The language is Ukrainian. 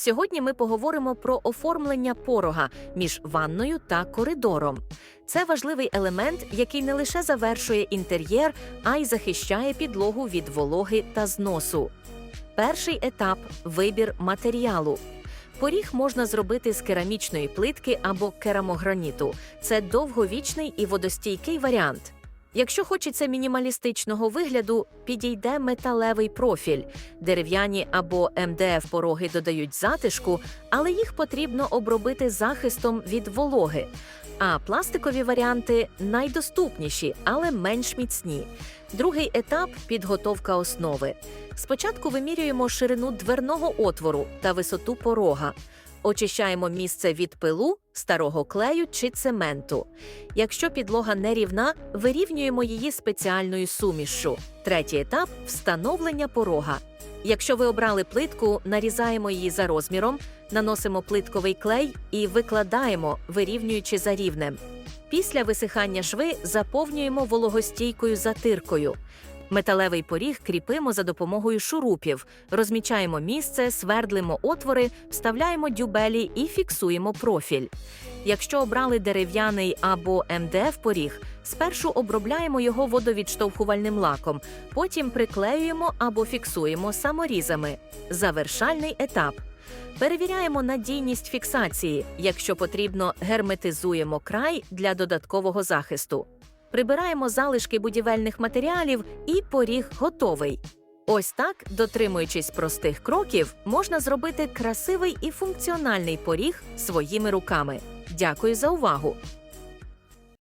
Сьогодні ми поговоримо про оформлення порога між ванною та коридором. Це важливий елемент, який не лише завершує інтер'єр, а й захищає підлогу від вологи та зносу. Перший етап вибір матеріалу. Поріг можна зробити з керамічної плитки або керамограніту. Це довговічний і водостійкий варіант. Якщо хочеться мінімалістичного вигляду, підійде металевий профіль. Дерев'яні або МДФ пороги додають затишку, але їх потрібно обробити захистом від вологи. А пластикові варіанти найдоступніші, але менш міцні. Другий етап підготовка основи. Спочатку вимірюємо ширину дверного отвору та висоту порога. Очищаємо місце від пилу, старого клею чи цементу. Якщо підлога нерівна, вирівнюємо її спеціальною сумішшю. Третій етап встановлення порога. Якщо ви обрали плитку, нарізаємо її за розміром, наносимо плитковий клей і викладаємо, вирівнюючи за рівнем. Після висихання шви заповнюємо вологостійкою затиркою. Металевий поріг кріпимо за допомогою шурупів, розмічаємо місце, свердлимо отвори, вставляємо дюбелі і фіксуємо профіль. Якщо обрали дерев'яний або МДФ поріг, спершу обробляємо його водовідштовхувальним лаком, потім приклеюємо або фіксуємо саморізами. Завершальний етап. Перевіряємо надійність фіксації. Якщо потрібно, герметизуємо край для додаткового захисту. Прибираємо залишки будівельних матеріалів і поріг готовий. Ось так, дотримуючись простих кроків, можна зробити красивий і функціональний поріг своїми руками. Дякую за увагу!